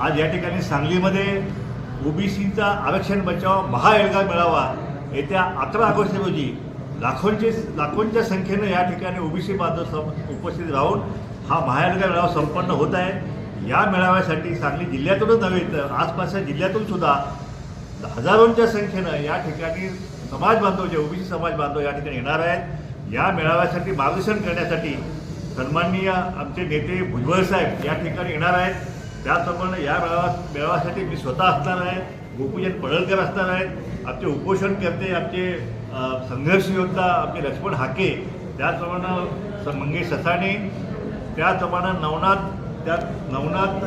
आज या ठिकाणी सांगलीमध्ये ओबीसीचा आरक्षण बचाव महाएल्गार मिळावा येत्या अकरा ऑगस्ट रोजी लाखोंचे लाखोंच्या संख्येनं या ठिकाणी ओबीसी बांधव सम- उपस्थित राहून हा महाएल्गार मेळावा संपन्न होत आहे. या मेळाव्यासाठी सांगली जिल्ह्यातूनच नव्हे तर आसपासच्या जिल्ह्यातून सुद्धा हजारोंच्या संख्येनं या ठिकाणी समाज बांधव जे ओबीसी समाज बांधव या ठिकाणी येणार आहेत या मेळाव्यासाठी मार्गदर्शन करण्यासाठी सन्माननीय आमचे नेते भुजबळ साहेब या ठिकाणी येणार आहेत. त्याचप्रमाणे या मेळावा मेळाव्यासाठी मी स्वतः असणार आहे गोपूजन पडळकर असणार आहेत आमचे उपोषणकर्ते आमचे संघर्ष योद्धा आमचे लक्ष्मण हाके त्याचप्रमाणे स- मंगेश ससाणे त्याचप्रमाणे नवनाथ त्या नवनाथ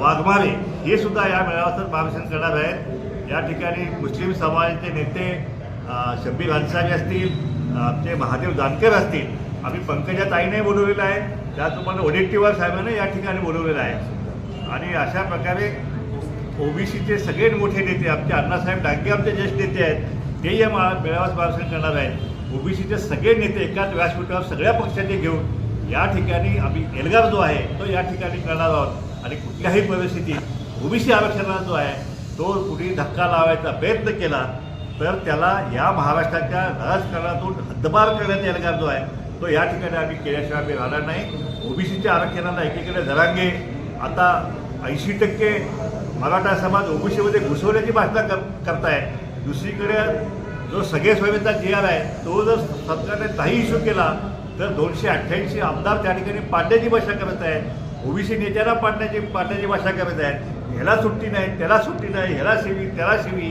वाघमारे हे सुद्धा या मेळाव्याचं मार्गदर्शन करणार आहेत. या ठिकाणी मुस्लिम समाजाचे नेते शब्बीर अन्सारी असतील आमचे महादेव जानकर असतील. आम्ही पंकजा ताईने बोलवलेलं आहे. त्याचप्रमाणे वडेट्टीवार साहेबांनी या ठिकाणी बोलवलेलं आहे. आणि अशा प्रकारे ओबीसीचे सगळे मोठे नेते आमचे अण्णासाहेब डांगे आमचे ज्येष्ठ नेते आहेत ते या मा मेळाव्यास मार्गदर्शन करणार आहेत. ओबीसीचे सगळे नेते एकाच व्यासपीठावर सगळ्या पक्षांनी घेऊन या ठिकाणी आम्ही एल्गार जो आहे तो या ठिकाणी करणार आहोत. आणि कुठल्याही परिस्थितीत ओबीसी आरक्षणाचा जो आहे तो कुठेही धक्का लावायचा प्रयत्न केला तर त्याला या महाराष्ट्राच्या राजकारणातून हद्दपार करण्याचा एल्गार जो आहे तो या ठिकाणी आम्ही केल्याशिवाय आम्ही राहणार नाही. ओबीसीच्या आरक्षणाला एकीकडे जरांगे आता ऐंशी टक्के मराठा समाज ओबीसीमध्ये घुसवण्याची भाषणा कर करताय. दुसरीकडे जो सगळे स्वयंचा जी आर आहे तो जर सरकारने नाही इश्यू केला तर दोनशे अठ्ठ्याऐंशी आमदार त्या ठिकाणी पाडण्याची भाषा करत आहेत. ओबीसी नेत्याला पाडण्याची पाडण्याची भाषा करत आहेत. ह्याला सुट्टी नाही त्याला सुट्टी नाही ह्याला शिवी त्याला शिवी.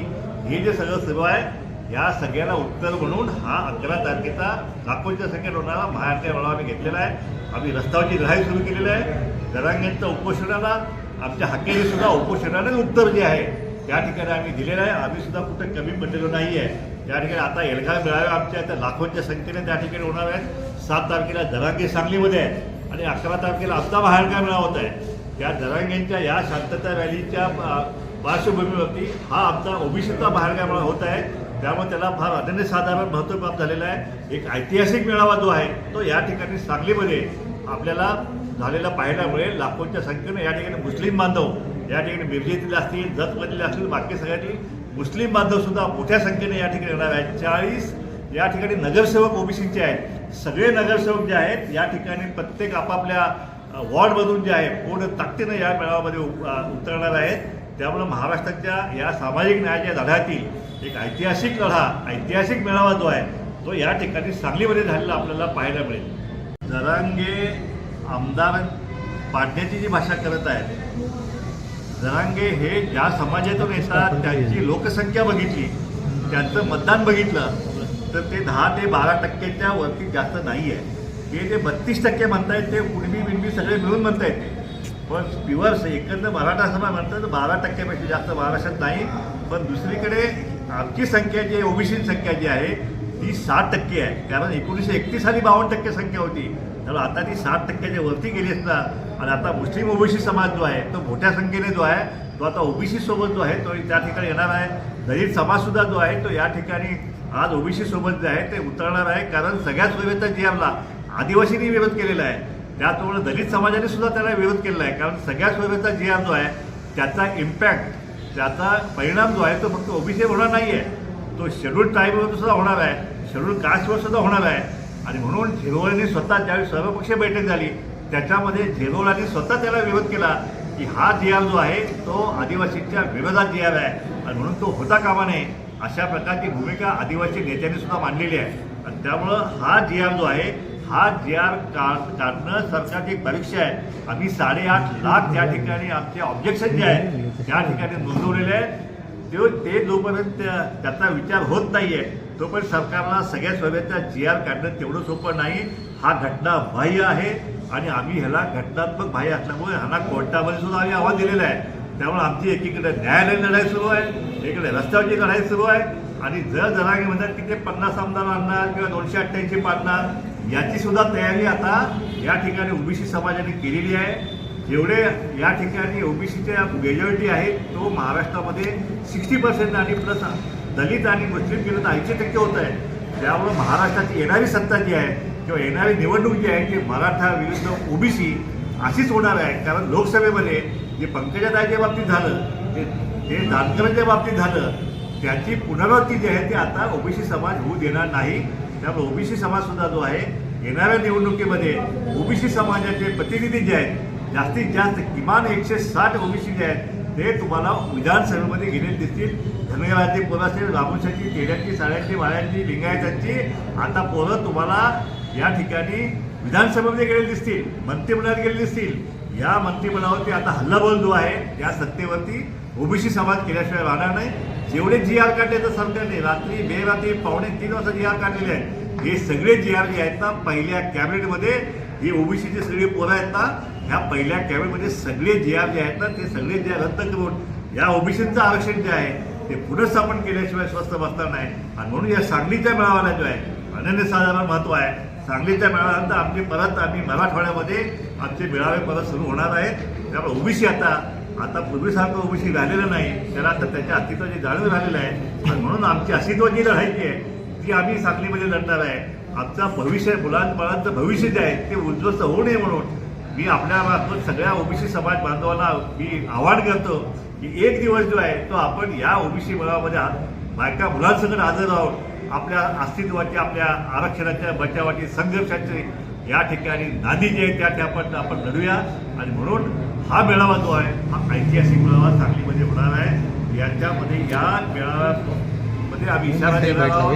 हे जे सगळं सुरू आहे या सगळ्याला उत्तर म्हणून हा अकरा तारखेचा लाखोंच्या संख्येत होणारा महाराष्ट्र मेळावा आम्ही घेतलेला आहे. आम्ही रस्त्यावरची लढाई सुरू केलेली आहे. जरांगेंच्या उपोषणाला आमच्या हाकेने सुद्धा उपोषणाने उत्तर जे आहे त्या ठिकाणी आम्ही दिलेलं आहे. आम्ही सुद्धा कुठं कमी पडलेलो नाही आहे. त्या ठिकाणी आता एल्गार मेळावे आमच्या त्या लाखोंच्या संख्येने त्या ठिकाणी होणार आहेत. सात तारखेला जरांगे सांगलीमध्ये आहे आणि अकरा तारखेला आमचा महाएल्गार मेळावा होत आहे. त्या जरांगेंच्या या शांतता रॅलीच्या पार्श्वभूमीवरती हा आमचा ओबीसीचा बाहेरगा मेळावा होत आहे. त्यामुळे त्याला फार अनन्यसाधारण महत्त्व प्राप्त झालेलं आहे. एक ऐतिहासिक मेळावा जो आहे तो या ठिकाणी सांगलीमध्ये आपल्याला झालेला पाहायला मिळेल लाखोंच्या संख्येने या ठिकाणी मुस्लिम बांधव या ठिकाणी मिरजेतील असतील जतमधील असतील बाकी सगळ्यातील मुस्लिम बांधव सुद्धा मोठ्या संख्येने या ठिकाणी येणार आहेत. चाळीस या ठिकाणी नगरसेवक ओबीसीचे आहेत. सगळे नगरसेवक जे आहेत या ठिकाणी प्रत्येक आपापल्या वॉर्डमधून जे आहे पूर्ण ताकदीनं या मेळाव्यामध्ये उ- उतरणार आहेत. त्यामुळं महाराष्ट्राच्या या सामाजिक न्यायाच्या लढ्यातील एक ऐतिहासिक लढा ऐतिहासिक मेळावा जो आहे तो या ठिकाणी सांगलीमध्ये झालेला आपल्याला पाहायला मिळेल. जरांगे आमदार पाडण्याची जी भाषा करत आहेत जरांगे हे ज्या समाजातून येतात त्यांची लोकसंख्या बघितली त्यांचं मतदान बघितलं तर ते दहा ते बारा टक्क्याच्या वरती जास्त नाही आहे ते जे बत्तीस टक्के म्हणतायत ते कुणबी बिणबी सगळे मिळून म्हणतायत ते. पण प्युअर एकंदर मराठा समाज म्हणतात तर बारा टक्क्यापेक्षा जास्त महाराष्ट्रात नाही पण दुसरीकडे आमची संख्या जी आहे ओबीसी संख्या जी आहे ती साठ टक्के आहे. कारण एकोणीसशे एकतीस साली बावन्न टक्के संख्या होती. त्यामुळे आता ती साठ टक्क्याच्या वरती गेली असता आणि आता मुस्लिम ओबीसी समाज जो आहे तो मोठ्या संख्येने जो आहे तो आता ओबीसी सोबत जो आहे तो त्या ठिकाणी येणार आहे. दलित समाजसुद्धा जो आहे तो या ठिकाणी आज ओबीसी सोबत जे आहे ते उतरणार आहे. कारण सगळ्याच सोयीचा जी आमला आदिवासींनी विरोध केलेला आहे. त्याचप्रमाणे दलित समाजाने सुद्धा त्याला विरोध केलेला आहे. कारण सगळ्या सोयीचा जी आर जो आहे त्याचा इम्पॅक्ट त्याचा परिणाम जो आहे तो फक्त ओबीसी होणार नाही आहे तो शेड्यूल ट्राईबवर सुद्धा होणार आहे. शेड्यूल कास्टवर सुद्धा होणार आहे. आणि म्हणून झिरोळने स्वतः ज्यावेळी सर्वपक्षीय बैठक झाली त्याच्यामध्ये झिरोळाने स्वतः त्याला विरोध केला की हा जी आर जो आहे तो आदिवासींच्या विरोधात जी आर आहे. आणि म्हणून तो होता कामा नये अशा प्रकारची भूमिका आदिवासी नेत्यांनी सुद्धा मांडलेली आहे. आणि त्यामुळं हा जी आर जो आहे हा जी आर काढ काढणं सरकारची एक परीक्षा आहे. आम्ही साडेआठ लाख त्या ठिकाणी आमचे ऑब्जेक्शन जे आहे त्या ठिकाणी नोंदवलेले आहे तो ते जोपर्यंत त्याचा विचार होत नाहीये तोपर्यंत सरकारला सगळ्या सोयीचा जी आर काढणं तेवढं सोपं नाही. हा घटना बाह्य आहे आणि आम्ही ह्याला घटनात्मक बाह्य असल्यामुळे ह्यांना कोर्टामध्ये सुद्धा आम्ही आव्हान दिलेलं आहे. त्यामुळे आमची एकीकडे न्यायालयीन लढाई सुरू आहे एकीकडे रस्त्यावरची लढाई सुरू आहे. आणि जर जरांगे म्हणतात की ते पन्नास आमदार आणणार किंवा दोनशे अठ्ठ्याऐंशी पाडणार याची सुद्धा तयारी आता या ठिकाणी ओबीसी समाजाने केलेली आहे. जेवढे या ठिकाणी ओबीसीच्या मेजॉरिटी आहे तो महाराष्ट्रामध्ये सिक्स्टी पर्सेंट आणि प्लस दलित आणि मुस्लिम केलं तर ऐंशी टक्के होत आहे. त्यामुळं महाराष्ट्राची येणारी सत्ता जी आहे किंवा येणारी निवडणूक जी आहे ती मराठा विरुद्ध ओबीसी अशीच होणार आहे. कारण लोकसभेमध्ये जे पंकजाताईच्या बाबतीत झालं ते ते जानकरांच्या बाबतीत झालं त्याची पुनरावृत्ती जी आहे ती आता ओबीसी समाज होऊ देणार नाही. त्यामुळे ओबीसी समाजसुद्धा जो आहे येणाऱ्या निवडणुकीमध्ये ओबीसी समाजाचे प्रतिनिधी जे आहेत जास्तीत जास्त किमान एकशे साठ ओबीसी जे आहेत ते तुम्हाला विधानसभेमध्ये गेलेले दिसतील. धनगराची पोरं असतील रामोशाची तेड्यांची साड्यांची वाड्यांची लिंगायतांची आता पोरं तुम्हाला या ठिकाणी विधानसभेमध्ये गेलेले दिसतील मंत्रिमंडळात गेले दिसतील. या मंत्रिमंडळावरती आता हल्लाबोल जो आहे या सत्तेवरती ओबीसी समाज केल्याशिवाय राहणार नाही. जेवढे जी आर काढले तर सरकारने रात्री बेरात्री पावणे तीन वाजता जी आर काढलेले आहेत हे सगळे जी आर जे आहेत ना पहिल्या कॅबिनेटमध्ये ही ओबीसीचे सगळे पोरं आहेत ना ह्या पहिल्या कॅबिनेटमध्ये सगळे जे आर जे आहेत ना ते सगळे जे आर रद्द करून या ओबीसींचं आरक्षण जे आहे ते पुनर्स्थापन केल्याशिवाय स्वस्त बसणार नाही. आणि म्हणून या सांगलीच्या मेळाव्याला जो आहे अनन्यसाधारण महत्त्व आहे. सांगलीच्या मेळाव्यानंतर आमचे परत आम्ही मराठवाड्यामध्ये आमचे मेळावे परत सुरू होणार आहेत. त्यामुळे ओबीसी आता आता पूर्वीसारखं ओबीसी राहिलेलं नाही. त्याला आता त्याच्या अस्तित्वाची जाणीव झालेलं आहे. आणि म्हणून आमची अस्तित्व जी लढायची आहे ती आम्ही सांगलीमध्ये लढणार आहे. आमचं भविष्य मुलांबाळांचं भविष्य जे आहे ते उद्ध्वस्त होऊ नये म्हणून मी आपल्या मार्फत सगळ्या ओबीसी समाज बांधवांना मी आवाहन करतो की एक दिवस जो आहे तो आपण या ओबीसी मेळाव्यामध्ये बायका मुलांसकट हजर राहून आपल्या अस्तित्वाची आपल्या आरक्षणाच्या बचावाची संघर्षाची या ठिकाणी नांदी जी आहे त्या ठिकाणी आपण लढूया. आणि म्हणून हा मेळावा जो आहे हा ऐतिहासिक मेळावा सांगलीमध्ये होणार आहे. याच्यामध्ये या मेळाव्यामध्ये आम्ही इशारा देणार आहोत.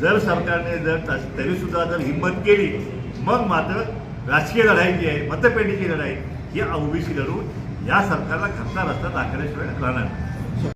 जर सरकारने जर तस- तरी सुद्धा जर हिंमत केली मग मात्र राजकीय लढाई जी आहे मतपेटीची लढाई ही ओबीसी लढून या सरकारला खचला रस्ता दाखवल्याशिवाय राहणार नाही.